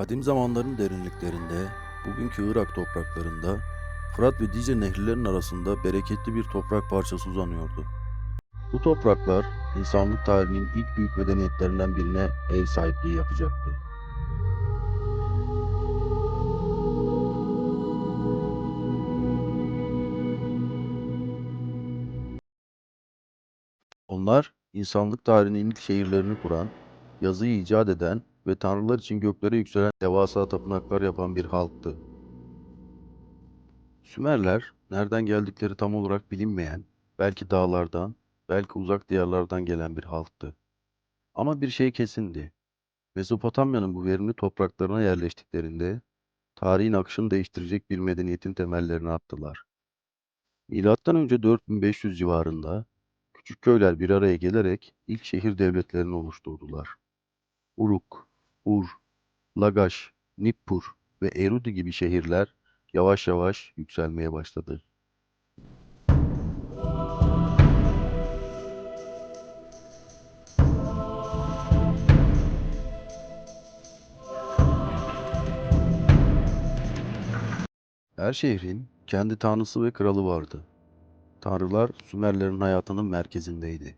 Kadim zamanların derinliklerinde, bugünkü Irak topraklarında, Fırat ve Dicle nehirlerinin arasında bereketli bir toprak parçası uzanıyordu. Bu topraklar, insanlık tarihinin ilk büyük medeniyetlerinden birine ev sahipliği yapacaktı. Onlar, insanlık tarihinin ilk şehirlerini kuran, yazıyı icat eden ve tanrılar için göklere yükselen devasa tapınaklar yapan bir halktı. Sümerler, nereden geldikleri tam olarak bilinmeyen, belki dağlardan, belki uzak diyarlardan gelen bir halktı. Ama bir şey kesindi. Mezopotamya'nın bu verimli topraklarına yerleştiklerinde, tarihin akışını değiştirecek bir medeniyetin temellerini attılar. Milattan önce 4500 civarında, küçük köyler bir araya gelerek ilk şehir devletlerini oluşturdular. Uruk, Ur, Lagaş, Nippur ve Erudi gibi şehirler yavaş yavaş yükselmeye başladı. Her şehrin kendi tanrısı ve kralı vardı. Tanrılar Sümerlerin hayatının merkezindeydi.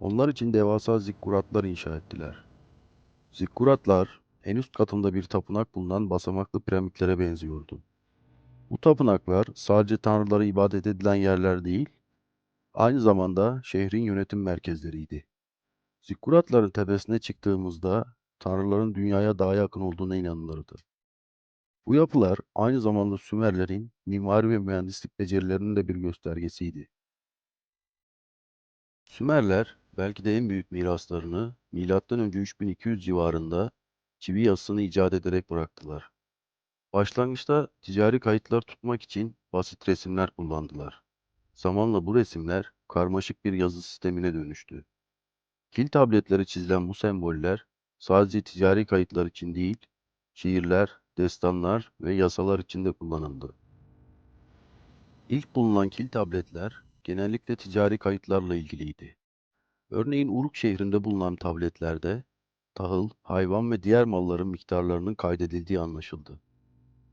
Onlar için devasa zikkuratlar inşa ettiler. Zikkuratlar en üst katında bir tapınak bulunan basamaklı piramitlere benziyordu. Bu tapınaklar sadece tanrılara ibadet edilen yerler değil, aynı zamanda şehrin yönetim merkezleriydi. Zikkuratların tepesine çıktığımızda tanrıların dünyaya daha yakın olduğuna inanılırdı. Bu yapılar aynı zamanda Sümerlerin mimari ve mühendislik becerilerinin de bir göstergesiydi. Sümerler belki de en büyük miraslarını önce 3200 civarında çivi yazısını icat ederek bıraktılar. Başlangıçta ticari kayıtlar tutmak için basit resimler kullandılar. Zamanla bu resimler karmaşık bir yazı sistemine dönüştü. Kil tabletleri çizilen bu semboller sadece ticari kayıtlar için değil, şiirler, destanlar ve yasalar için de kullanıldı. İlk bulunan kil tabletler genellikle ticari kayıtlarla ilgiliydi. Örneğin Uruk şehrinde bulunan tabletlerde tahıl, hayvan ve diğer malların miktarlarının kaydedildiği anlaşıldı.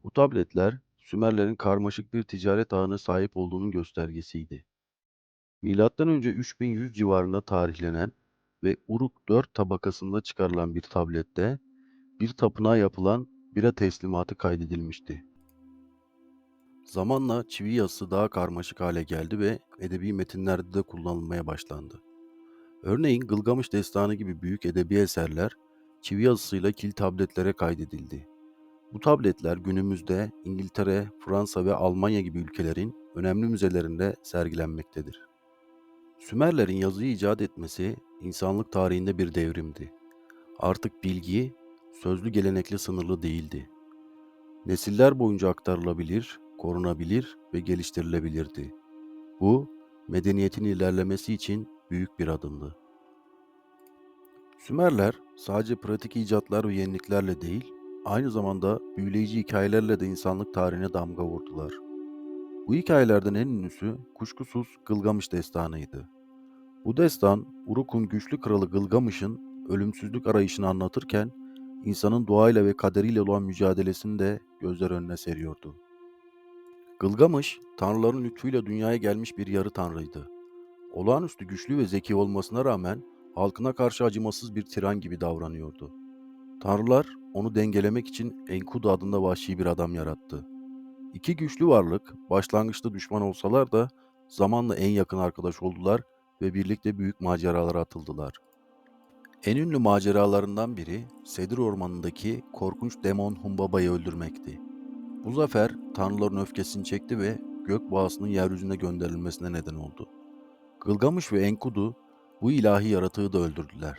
Bu tabletler Sümerlerin karmaşık bir ticaret ağına sahip olduğunun göstergesiydi. Milattan önce 3100 civarında tarihlenen ve Uruk 4 tabakasında çıkarılan bir tablette bir tapınağa yapılan bira teslimatı kaydedilmişti. Zamanla çivi yazısı daha karmaşık hale geldi ve edebi metinlerde de kullanılmaya başlandı. Örneğin Gılgamış Destanı gibi büyük edebi eserler çivi yazısıyla kil tabletlere kaydedildi. Bu tabletler günümüzde İngiltere, Fransa ve Almanya gibi ülkelerin önemli müzelerinde sergilenmektedir. Sümerlerin yazıyı icat etmesi insanlık tarihinde bir devrimdi. Artık bilgi sözlü gelenekle sınırlı değildi. Nesiller boyunca aktarılabilir, korunabilir ve geliştirilebilirdi. Bu, medeniyetin ilerlemesi için büyük bir adımdı. Sümerler sadece pratik icatlar ve yeniliklerle değil, aynı zamanda büyüleyici hikayelerle de insanlık tarihine damga vurdular. Bu hikayelerden en ünlüsü kuşkusuz Gılgamış destanıydı. Bu destan, Uruk'un güçlü kralı Gılgamış'ın ölümsüzlük arayışını anlatırken, insanın doğayla ve kaderiyle olan mücadelesini de gözler önüne seriyordu. Gılgamış, tanrıların lütfuyla dünyaya gelmiş bir yarı tanrıydı. Olağanüstü güçlü ve zeki olmasına rağmen halkına karşı acımasız bir tiran gibi davranıyordu. Tanrılar onu dengelemek için Enkudu adında vahşi bir adam yarattı. İki güçlü varlık başlangıçta düşman olsalar da zamanla en yakın arkadaş oldular ve birlikte büyük maceralara atıldılar. En ünlü maceralarından biri Sedir Ormanı'ndaki korkunç demon Humbaba'yı öldürmekti. Bu zafer tanrıların öfkesini çekti ve gök boğasının yeryüzüne gönderilmesine neden oldu. Gılgamış ve Enkudu bu ilahi yaratığı da öldürdüler.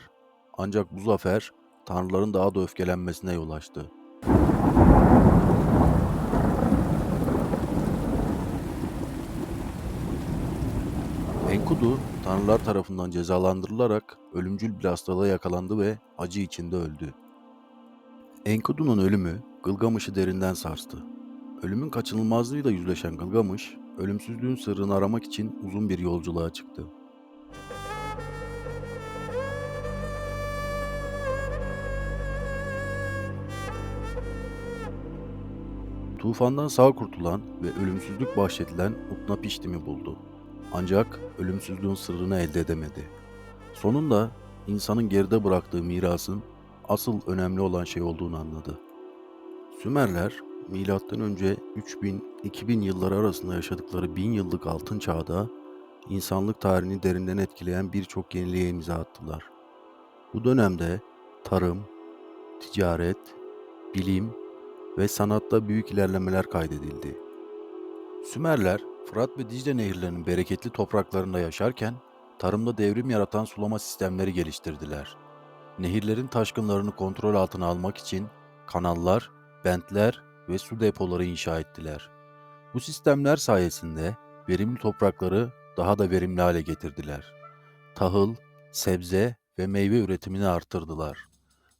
Ancak bu zafer tanrıların daha da öfkelenmesine yol açtı. Enkudu, tanrılar tarafından cezalandırılarak ölümcül bir hastalığa yakalandı ve acı içinde öldü. Enkudu'nun ölümü Gılgamış'ı derinden sarstı. Ölümün kaçınılmazlığıyla yüzleşen Gılgamış, ölümsüzlüğün sırrını aramak için uzun bir yolculuğa çıktı. Tufandan sağ kurtulan ve ölümsüzlük bahşedilen Utnapiştim'i buldu. Ancak ölümsüzlüğün sırrını elde edemedi. Sonunda insanın geride bıraktığı mirasın asıl önemli olan şey olduğunu anladı. Sümerler milattan önce 3000-2000 yılları arasında yaşadıkları bin yıllık altın çağda insanlık tarihini derinden etkileyen birçok yeniliğe imza attılar. Bu dönemde tarım, ticaret, bilim ve sanatta büyük ilerlemeler kaydedildi. Sümerler, Fırat ve Dicle nehirlerinin bereketli topraklarında yaşarken tarımda devrim yaratan sulama sistemleri geliştirdiler. Nehirlerin taşkınlarını kontrol altına almak için kanallar, bentler ve su depoları inşa ettiler. Bu sistemler sayesinde verimli toprakları daha da verimli hale getirdiler. Tahıl, sebze ve meyve üretimini arttırdılar.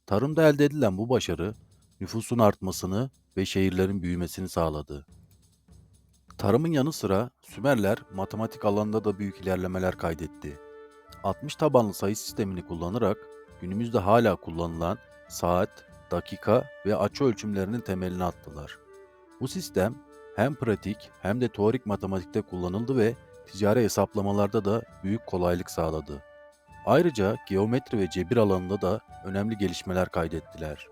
Tarımda elde edilen bu başarı nüfusun artmasını ve şehirlerin büyümesini sağladı. Tarımın yanı sıra Sümerler matematik alanında da büyük ilerlemeler kaydetti. 60 tabanlı sayı sistemini kullanarak günümüzde hala kullanılan saat, dakika ve açı ölçümlerinin temelini attılar. Bu sistem hem pratik hem de teorik matematikte kullanıldı ve ticari hesaplamalarda da büyük kolaylık sağladı. Ayrıca geometri ve cebir alanında da önemli gelişmeler kaydettiler.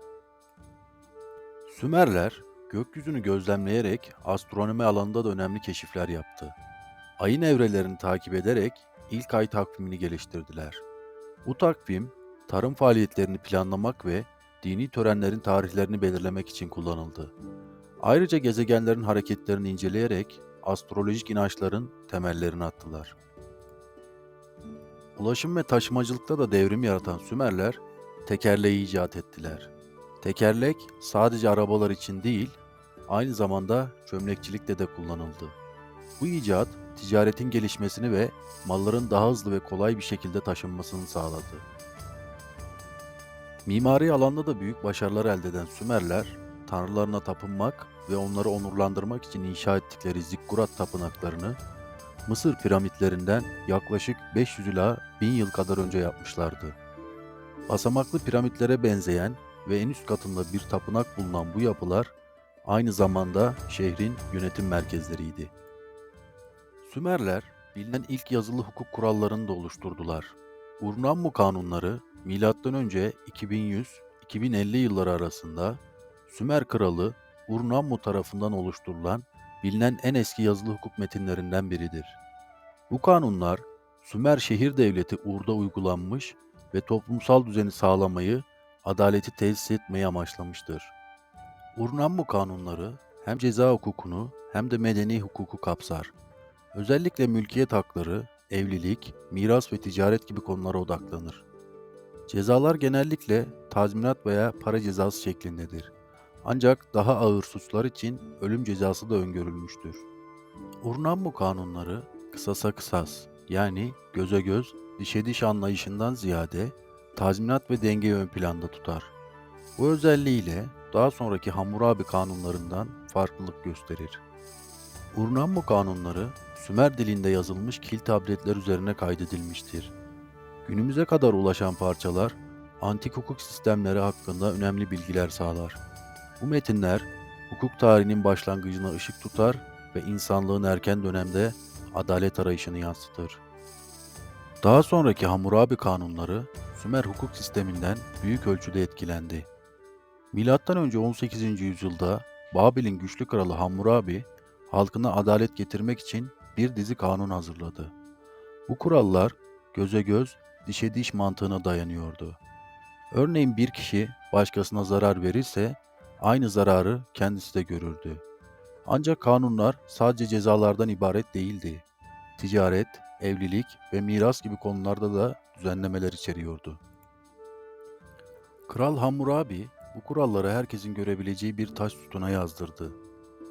Sümerler gökyüzünü gözlemleyerek astronomi alanında da önemli keşifler yaptı. Ayın evrelerini takip ederek ilk ay takvimini geliştirdiler. Bu takvim tarım faaliyetlerini planlamak ve dini törenlerin tarihlerini belirlemek için kullanıldı. Ayrıca gezegenlerin hareketlerini inceleyerek astrolojik inançların temellerini attılar. Ulaşım ve taşımacılıkta da devrim yaratan Sümerler tekerleği icat ettiler. Tekerlek sadece arabalar için değil, aynı zamanda çömlekçilikte de kullanıldı. Bu icat ticaretin gelişmesini ve malların daha hızlı ve kolay bir şekilde taşınmasını sağladı. Mimari alanda da büyük başarılar elde eden Sümerler, tanrılarına tapınmak ve onları onurlandırmak için inşa ettikleri zikkurat tapınaklarını Mısır piramitlerinden yaklaşık 500 ila 1000 yıl kadar önce yapmışlardı. Basamaklı piramitlere benzeyen ve en üst katında bir tapınak bulunan bu yapılar aynı zamanda şehrin yönetim merkezleriydi. Sümerler bilinen ilk yazılı hukuk kurallarını da oluşturdular. Urnammu kanunları M.Ö. 2100-2050 yılları arasında Sümer kralı Urnammu tarafından oluşturulan bilinen en eski yazılı hukuk metinlerinden biridir. Bu kanunlar Sümer şehir devleti Ur'da uygulanmış ve toplumsal düzeni sağlamayı, adaleti tesis etmeyi amaçlamıştır. Urnammu kanunları hem ceza hukukunu hem de medeni hukuku kapsar. Özellikle mülkiyet hakları, evlilik, miras ve ticaret gibi konulara odaklanır. Cezalar genellikle tazminat veya para cezası şeklindedir. Ancak daha ağır suçlar için ölüm cezası da öngörülmüştür. Urnammu kanunları kısasa kısas yani göze göz, dişe diş anlayışından ziyade tazminat ve dengeyi ön planda tutar. Bu özelliğiyle daha sonraki Hammurabi kanunlarından farklılık gösterir. Urnammu kanunları Sümer dilinde yazılmış kil tabletler üzerine kaydedilmiştir. Günümüze kadar ulaşan parçalar antik hukuk sistemleri hakkında önemli bilgiler sağlar. Bu metinler hukuk tarihinin başlangıcına ışık tutar ve insanlığın erken dönemde adalet arayışını yansıtır. Daha sonraki Hammurabi kanunları Sümer hukuk sisteminden büyük ölçüde etkilendi. Milattan önce 18. yüzyılda Babil'in güçlü kralı Hammurabi halkına adalet getirmek için bir dizi kanun hazırladı. Bu kurallar göze göz, dişe diş mantığına dayanıyordu. Örneğin bir kişi başkasına zarar verirse aynı zararı kendisi de görürdü. Ancak kanunlar sadece cezalardan ibaret değildi. Ticaret, evlilik ve miras gibi konularda da düzenlemeler içeriyordu. Kral Hammurabi bu kuralları herkesin görebileceği bir taş sütuna yazdırdı.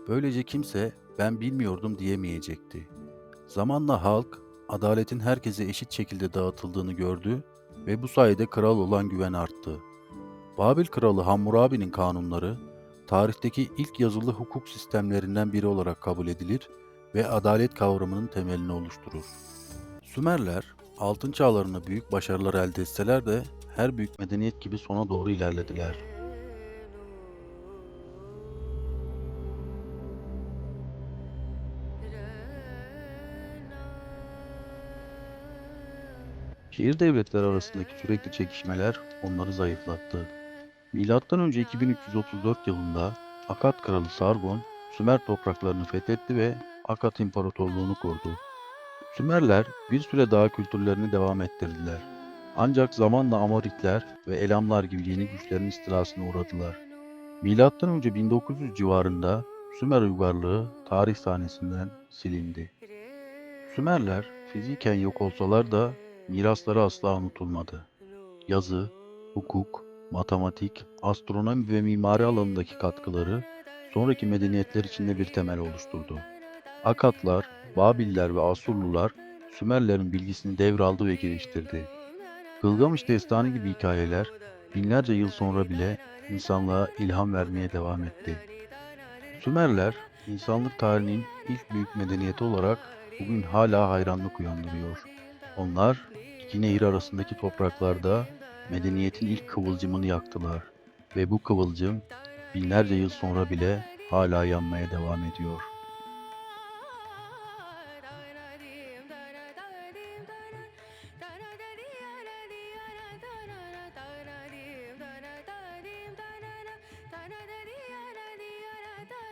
Böylece kimse ben bilmiyordum diyemeyecekti. Zamanla halk adaletin herkese eşit şekilde dağıtıldığını gördü ve bu sayede kral olan güven arttı. Babil kralı Hammurabi'nin kanunları tarihteki ilk yazılı hukuk sistemlerinden biri olarak kabul edilir ve adalet kavramının temelini oluşturur. Sümerler altın çağlarında büyük başarılar elde etseler de her büyük medeniyet gibi sona doğru ilerlediler. Şehir devletleri arasındaki sürekli çekişmeler onları zayıflattı. Milattan önce 2334 yılında Akkad kralı Sargon Sümer topraklarını fethetti ve Akkad İmparatorluğunu kurdu. Sümerler bir süre daha kültürlerini devam ettirdiler. Ancak zamanla Amoritler ve Elamlar gibi yeni güçlerin istilasına uğradılar. Milattan önce 1900 civarında Sümer uygarlığı tarih sahnesinden silindi. Sümerler fiziken yok olsalar da mirasları asla unutulmadı. Yazı, hukuk, matematik, astronomi ve mimari alanındaki katkıları sonraki medeniyetler içinde bir temel oluşturdu. Akatlar, Babiller ve Asurlular Sümerlerin bilgisini devraldı ve geliştirdi. Gılgamış Destanı gibi hikayeler binlerce yıl sonra bile insanlığa ilham vermeye devam etti. Sümerler, insanlık tarihinin ilk büyük medeniyeti olarak bugün hala hayranlık uyandırıyor. Onlar, iki nehir arasındaki topraklarda medeniyetin ilk kıvılcımını yaktılar ve bu kıvılcım binlerce yıl sonra bile hala yanmaya devam ediyor.